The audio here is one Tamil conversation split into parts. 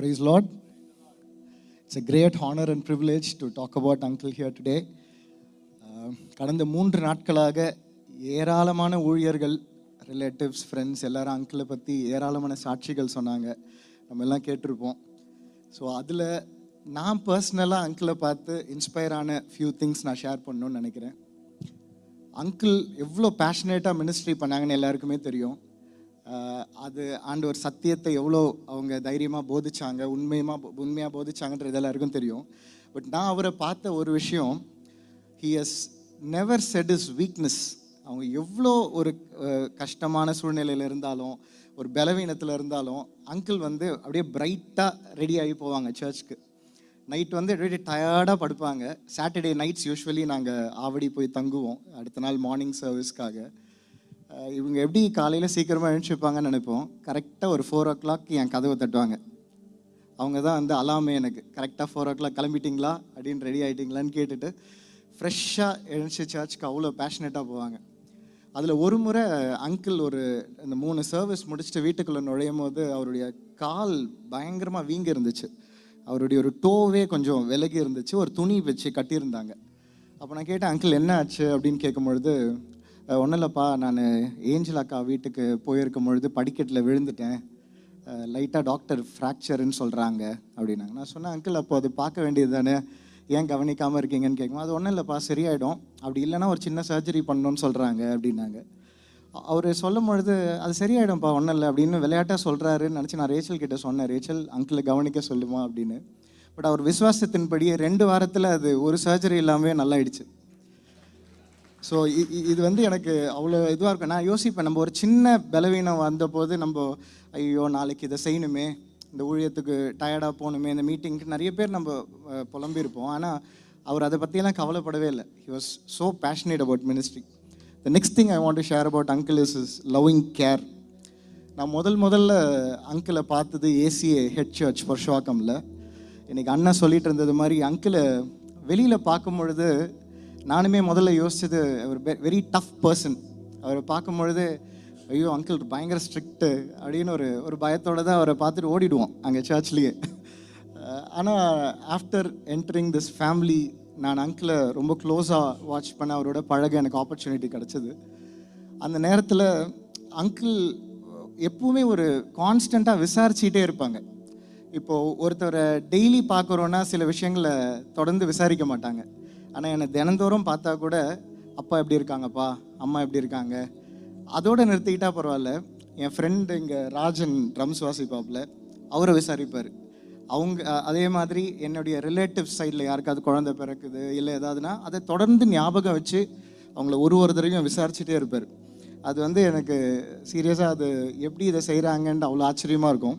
Praise Lord. It's a great honor and privilege to talk about Uncle here today. Um, கடந்த மூன்று நாட்களாக ஏராளமான ஊழியர்கள் ரிலேட்டிவ்ஸ் ஃப்ரெண்ட்ஸ் எல்லாரும் அங்கிளை பற்றி ஏராளமான சாட்சிகள் சொன்னாங்க நம்ம எல்லாம் கேட்டிருப்போம் ஸோ அதில் நான் பர்சனலாக அங்கிளை பார்த்து இன்ஸ்பயர் ஆன ஃபியூ திங்ஸ் நான் ஷேர் பண்ணணும்னு நினைக்கிறேன் அங்கிள் எவ்வளோ பேஷனேட்டாக மினிஸ்ட்ரி பண்ணாங்கன்னு எல்லாருக்குமே தெரியும் அது ஆண்டவர் சத்தியத்தை எவ்வளோ அவங்க தைரியமாக போதிச்சாங்க உண்மையமாக உண்மையாக போதிச்சாங்கன்றது எல்லாருக்கும் தெரியும். பட் நான் அவரை பார்த்த ஒரு விஷயம் he has never said his weakness அவங்க எவ்வளோ ஒரு கஷ்டமான சூழ்நிலையில் இருந்தாலும் ஒரு பலவீனத்தில் இருந்தாலும் அங்கிள் வந்து அப்படியே பிரைட்டாக ரெடி ஆகி போவாங்க சர்ச்சுக்கு நைட் வந்து அப்படியே டயர்டாக படுப்பாங்க. சாட்டர்டே நைட்ஸ் யூஸ்வலி நாங்கள் ஆவடி போய் தங்குவோம் அடுத்த நாள் மார்னிங் சர்வீஸ்க்காக இவங்க எப்படி காலையில் சீக்கிரமாக எழுந்திருப்பாங்கன்னு நினைப்போம். கரெக்டாக ஒரு ஃபோர் ஓ கிளாக் என் கதவை தட்டுவாங்க. அவங்க தான் வந்து அலாமே எனக்கு. கரெக்டாக ஃபோர் ஓ கிளாக் கிளம்பிட்டீங்களா? அப்படின்னு ரெடி ஆகிட்டீங்களான்னு கேட்டுட்டு ஃப்ரெஷ்ஷாக எழுந்துச்சு சர்ச்சுக்கு அவ்வளோ பேஷனேட்டாக போவாங்க. அதில் ஒரு முறை அங்கிள் ஒரு இந்த மூணு சர்வீஸ் முடிச்சுட்டு வீட்டுக்குள்ளே நுழையும் போது அவருடைய கால் பயங்கரமாக வீங்கி இருந்துச்சு. அவருடைய ஒரு டோவே கொஞ்சம் விலகி இருந்துச்சு. ஒரு துணி வச்சு கட்டியிருந்தாங்க. அப்போ நான் கேட்டேன் அங்கிள் என்ன ஆச்சு? அப்படின்னு கேட்கும் பொழுது ஒன்றும் இல்லைப்பா நான் ஏஞ்சல் அக்கா வீட்டுக்கு போயிருக்கும் பொழுது படிக்கட்டில் விழுந்துட்டேன். லைட்டாக டாக்டர் ஃப்ராக்சர்னு சொல்கிறாங்க அப்படின்னாங்க. நான் சொன்னேன் அங்கிள் அப்போ அது பார்க்க வேண்டியது தானே ஏன் கவனிக்காமல் இருக்கீங்கன்னு கேட்கும் அது ஒன்றும் இல்லைப்பா சரியாயிடும். அப்படி இல்லைன்னா ஒரு சின்ன சர்ஜரி பண்ணணும்னு சொல்கிறாங்க அப்படின்னாங்க. அவர் சொல்லும் பொழுது அது சரியாயிடும்ப்பா ஒன்றும் இல்லை அப்படின்னு விளையாட்டாக சொல்கிறாருன்னு நினச்சி நான் ரேச்சல் கிட்ட சொன்னேன் ரேச்சல் அங்கிளை கவனிக்க சொல்லுமா? அப்படின்னு. பட் அவர் விசுவாசத்தின்படி ரெண்டு வாரத்தில் அது ஒரு சர்ஜரி இல்லாமல் நல்லாயிடுச்சு. ஸோ இது வந்து எனக்கு அவ்வளோ இதுவாக இருக்கும் நான் யோசிப்பேன் நம்ம ஒரு சின்ன பலவீனம் வந்தபோது நம்ம ஐயோ நாளைக்கு இதை செய்யணுமே இந்த ஊழியத்துக்கு டயர்டாக போகணுமே இந்த மீட்டிங்க்கு நிறைய பேர் நம்ம புலம்பியிருப்போம். ஆனால் அவர் அதை பற்றியெல்லாம் கவலைப்படவே இல்லை. He was so passionate about ministry the next thing I want to share about uncle is is loving care நான் முதல் முதல்ல அங்கிளை பார்த்தது ஏசிஏ ஹெட் சர்ச் பர்ஷுவாக்கமில் இன்றைக்கி அண்ணன் சொல்லிட்டு இருந்தது மாதிரி அங்கிளை வெளியில் பார்க்கும் பொழுது நானுமே முதல்ல யோசிச்சது அவர் வெரி டஃப் பர்சன் அவரை பார்க்கும்பொழுது ஐயோ அங்கிள் பயங்கர ஸ்ட்ரிக்ட்டு அப்படின்னு ஒரு ஒரு பயத்தோடு தான் அவரை பார்த்துட்டு ஓடிடுவோம் அங்கே சர்ச்லேயே ஆனால் ஆஃப்டர் என்டரிங் திஸ் ஃபேமிலி நான் அங்கிளை ரொம்ப க்ளோஸாக வாட்ச் பண்ண அவரோட பழக எனக்கு ஆப்பர்ச்சுனிட்டி கிடச்சிது. அந்த நேரத்தில் அங்கிள் எப்பவுமே ஒரு கான்ஸ்டண்ட்டாக விசாரிச்சுட்டே இருப்பாங்க. இப்போது ஒருத்தரை டெய்லி பார்க்குறோன்னா சில விஷயங்களை தொடர்ந்து விசாரிக்க மாட்டாங்க. ஆனால் என்னை தினந்தோறும் பார்த்தா கூட அப்பா எப்படி இருக்காங்கப்பா? அம்மா எப்படி இருக்காங்க? அதோட நிறுத்திக்கிட்டா பரவாயில்ல. என் ஃப்ரெண்டு இங்கே ராஜன் ட்ரம்ஸ் வாசிப்பாப்பில் அவரை விசாரிப்பார். அவங்க அதே மாதிரி என்னுடைய ரிலேட்டிவ் சைடில் யாருக்காவது குழந்தை பிறக்குது இல்லை ஏதாவதுன்னா அதை தொடர்ந்து ஞாபகம் வச்சு அவங்கள ஒரு ஒரு தடவையும் விசாரிச்சுட்டே இருப்பார். அது வந்து எனக்கு சீரியஸாக அது எப்படி இதை செய்கிறாங்கன்ட்டு அவ்வளோ ஆச்சரியமாக இருக்கும்.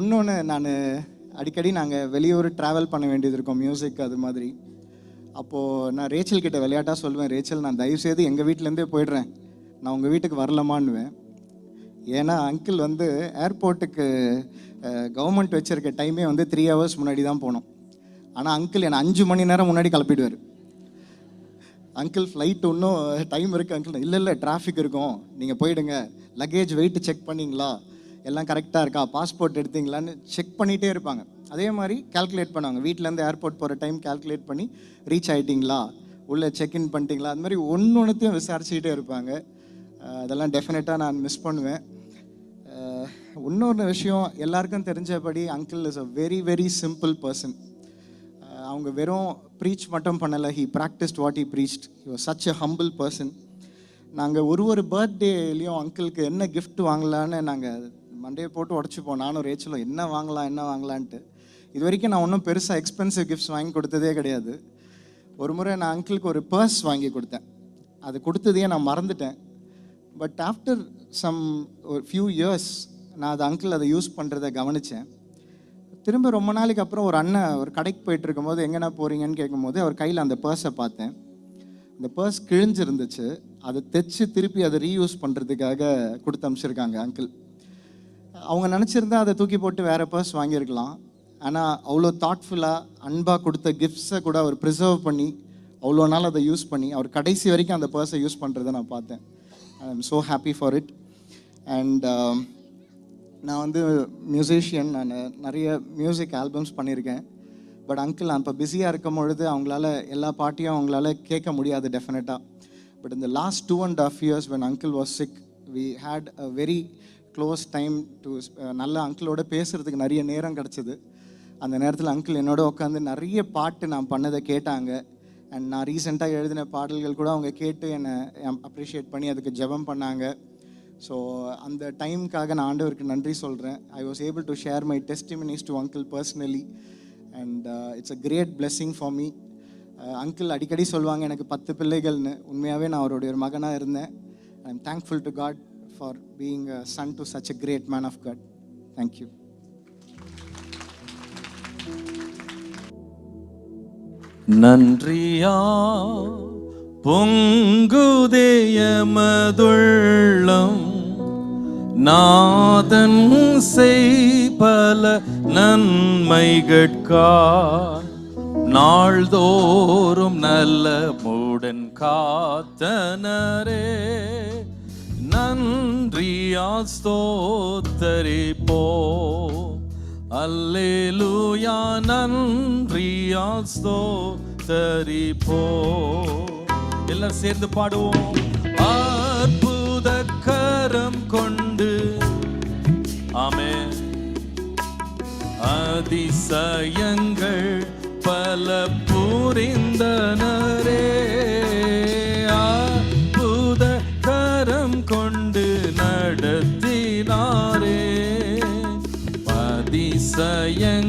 இன்னொன்று நான் அடிக்கடி நாங்கள் வெளியூர் ட்ராவல் பண்ண வேண்டியது இருக்கும் மியூசிக் அது மாதிரி. அப்போது நான் ரேச்சல் கிட்ட விளையாட்டாக சொல்லுவேன் ரேச்சல் நான் தயவுசெய்து எங்கள் வீட்டிலேருந்தே போயிடுறேன். நான் உங்கள் வீட்டுக்கு வரலமான்னுவேன். ஏன்னா அங்கிள் வந்து ஏர்போர்ட்டுக்கு கவர்மெண்ட் வச்சுருக்க டைமே வந்து த்ரீ ஹவர்ஸ் முன்னாடி தான் போனோம். ஆனால் அங்கிள் என்னை அஞ்சு மணி நேரம் முன்னாடி கிளப்பிடுவார். அங்கிள் ஃப்ளைட் ஒன்றும் டைம் இருக்குது அங்கிள் இல்லை இல்லை டிராஃபிக் இருக்கும். நீங்கள் போயிடுங்க. லக்கேஜ் வெயிட் செக் பண்ணிங்களா? எல்லாம் கரெக்டாக இருக்கா? பாஸ்போர்ட் எடுத்தீங்களான்னு செக் பண்ணிகிட்டே இருப்பாங்க. அதே மாதிரி கால்குலேட் பண்ணுவாங்க. வீட்டிலேருந்து ஏர்போர்ட் போகிற டைம் கால்குலேட் பண்ணி ரீச் ஆகிட்டீங்களா உள்ளே செக்இன் பண்ணிட்டீங்களா? அது மாதிரி ஒன்று ஒன்றுத்தையும் விசாரிச்சுக்கிட்டே இருப்பாங்க. அதெல்லாம் டெஃபினட்டாக நான் மிஸ் பண்ணுவேன். இன்னொரு விஷயம் எல்லாருக்கும் தெரிஞ்சபடி uncle is a very very simple person அவங்க வெறும் ப்ரீச் மட்டும் பண்ணலை. He practised what he preached he was such a humble person நாங்கள் ஒரு ஒரு பர்த்டேலையும் அங்கிளுக்கு என்ன கிஃப்ட் வாங்கலான்னு நாங்கள் மண்டையை போட்டு உடச்சிப்போம். நானும் ரேச்சலும் என்ன வாங்கலாம் என்ன வாங்கலான்ட்டு. இது வரைக்கும் நான் ஒன்றும் பெருசாக எக்ஸ்பென்சிவ் கிஃப்ட்ஸ் வாங்கி கொடுத்ததே கிடையாது. ஒரு முறை நான் அங்கிளுக்கு ஒரு பர்ஸ் வாங்கி கொடுத்தேன். அது கொடுத்ததையே நான் மறந்துட்டேன். பட் ஆஃப்டர் சம் ஒரு ஃபியூ இயர்ஸ் நான் அது அங்கிள் அதை யூஸ் பண்ணுறத கவனித்தேன் திரும்ப ரொம்ப நாளைக்கு அப்புறம் ஒரு அண்ணன் ஒரு கடைக்கு போயிட்டு இருக்கும்போது எங்கண்ணா போகிறீங்கன்னு கேட்கும்போது அவர் கையில் அந்த பர்ஸை பார்த்தேன். அந்த பர்ஸ் கிழிஞ்சிருந்துச்சு அதை தைச்சு திருப்பி அதை ரீயூஸ் பண்ணுறதுக்காக கொடுத்து அனுப்பிச்சிருக்காங்க அங்கிள் அவங்க நினச்சிருந்தா அதை தூக்கி போட்டு வேறு பர்ஸ் வாங்கியிருக்கலாம். ஆனால் அவ்வளோ தாட்ஃபுல்லாக அன்பாக கொடுத்த கிஃப்ட்ஸை கூட அவர் ப்ரிசர்வ் பண்ணி அவ்வளோ நாள் அதை யூஸ் பண்ணி அவர் கடைசி வரைக்கும் அந்த பர்ஸை யூஸ் பண்ணுறதை நான் பார்த்தேன். I am so happy for it and நான் வந்து மியூசிஷியன் நான் நிறைய மியூசிக் ஆல்பம்ஸ் பண்ணியிருக்கேன். பட் அங்கிள் நான் இப்போ பிஸியாக இருக்கும் பொழுது அவங்களால எல்லா பாட்டையும் அவங்களால கேட்க முடியாது டெஃபினட்டாக பட் இந்த last two and half years when uncle was sick we had a very close time to நல்ல அங்கிளோட பேசுகிறதுக்கு நிறைய நேரம் கிடச்சிது. அந்த நேரத்தில் அங்கிள் என்னோட உட்காந்து நிறைய பாட்டு நான் பண்ணதை கேட்டாங்க. அண்ட் நான் ரீசெண்டாக எழுதின பாடல்கள் கூட அவங்க கேட்டு என்னை அப்ரிஷியேட் பண்ணி அதுக்கு ஜெபம் பண்ணாங்க. ஸோ அந்த டைமுக்காக நான் ஆண்டவருக்கு நன்றி சொல்கிறேன் I was able to share my testimonies to uncle personally and it's a great blessing for me uncle அடிக்கடி சொல்லுவாங்க எனக்கு பத்து பிள்ளைகள்னு. உண்மையாகவே நான் அவருடைய ஒரு மகனாக இருந்தேன். I am thankful to God for being a son to such a great man of God thank you நன்றியா பொங்குதேயமதுள்ளம் நாதன் செய்பல நன்மைகட்கார் நாள்தோறும் நல்ல மூடன் காத்தனரே. நன்றியா ஸ்தோத்தரிப்போ. அல்லேலூயா நன்றியா ஸ்தோத்தரிப்போ. எல்லாரும் சேர்ந்து பாடுவோம். அற்புத கரம் கொண்டு அதிசயங்கள் பல புரிந்தனரே. அற்புத கரம் கொண்டு நடத்தினாரே. அதிசயங்கள்